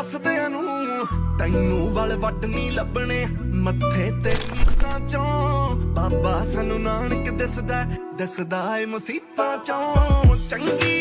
ਦੱਸਦਿਆਂ ਨੂੰ, ਤੈਨੂੰ ਵਲ ਵੱਟ ਨਹੀਂ ਲੱਭਣੇ, ਮੱਥੇ ਤੇ ਨੀਤਾਂ ਚੋਂ। ਬਾਬਾ ਸਾਨੂੰ ਨਾਨਕ ਦਿਸਦਾ ਦਿਸਦਾ ਏ ਮੁਸੀਬਤਾਂ ਚੋਂ। ਚੰਗੀ